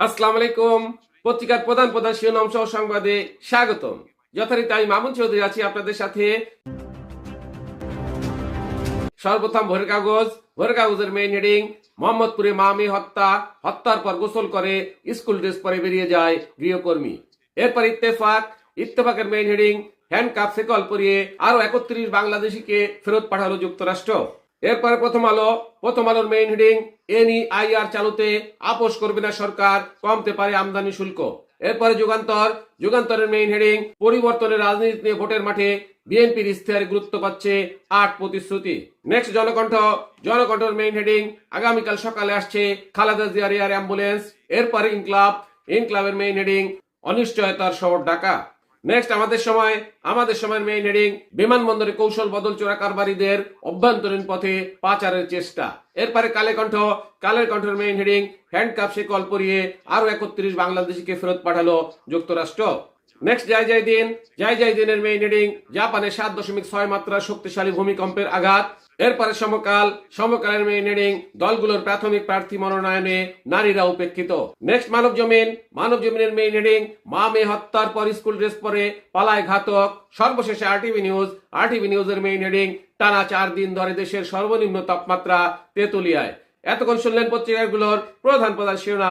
আসসালামু আলাইকুম। পত্রিকার প্রধান প্রধান শিরোনাম সহ সংবাদে স্বাগতম। যথারীতি আমি মামুন চৌধুরী আছি আপনাদের সাথে। সর্বপ্রথম কাগজ। কাগজের মেইন হেডিং মোহাম্মদপুরে মা মেয়ে হত্যা, হত্যার পর গোসল করে, স্কুল ড্রেস পরে বেরিয়ে যায় গৃহকর্মী। এরপর ইত্তেফাক, ইত্তেফাকের মেইন হেডিং হ্যান্ড কাপ সেকল পরিয়ে আরও একত্রিশ বাংলাদেশিকে ফেরত পাঠালো যুক্তরাষ্ট্র। এরপরে প্রথম আলো, প্রথম আলোর মেইন হেডিং এনইআইআর চালুতে আপোষ করবে না সরকার, কমতে পারে আমদানি শুল্ক। এরপরে যুগান্তর, যুগান্তরের মেইন হেডিং পরিবর্তনের রাজনীতি নিয়ে ভোটের মাঠে বিএনপির ইস্তেহারে গুরুত্ব পাচ্ছে আট প্রতিশ্রুতি। নেক্সট জনকণ্ঠ, জনকণ্ঠের মেইন হেডিং আগামীকাল সকালে আসছে খালেদা জিয়ার এয়ার অ্যাম্বুলেন্স এরপরে ইনক্লাব, ইনক্লাবের মেইন হেডিং অনিশ্চয়তার শহর ঢাকা। নেক্সট আমাদের সময়, আমাদের সময়ের মেইন হেডিং বিমানবন্দরে কৌশল বদল চোরা কারবারিদের অভ্যন্তরীণ পথে পাচারের চেষ্টা। এরপরে কালে কণ্ঠ, কালের কণ্ঠের মেইন হেডিং হ্যান্ডকাপ সে কল পরিয়ে আরও একত্রিশ বাংলাদেশিকে ফেরত পাঠালো যুক্তরাষ্ট্র। নেক্সট যাই যাই দিন যাই যাই দিনের মেইন হেডিং জাপানে সাত দশমিক ছয় মাত্রা শক্তিশালী ভূমিকম্পের আঘাত। এরপরে সমকাল, সমকালের মেইন হেডিং দলগুলোর প্রাথমিক প্রার্থী মনোনয়নে নারীরা উপেক্ষিত। নেক্সট মানব জমিন। মানব জমিনের মেইন হেডিং মা মেয়ে হত্যার পর স্কুল ড্রেস পরে পালায় ঘাতক। সর্বশেষে আরটিভি নিউজ আরটিভি নিউজের মেইন হেডিং টানা চার দিন ধরে দেশের সর্বনিম্ন তাপমাত্রা তেতুলিয়ায়। এতক্ষণ শুনলেন পত্রিকাগুলোর প্রধান প্রধান শিরোনাম।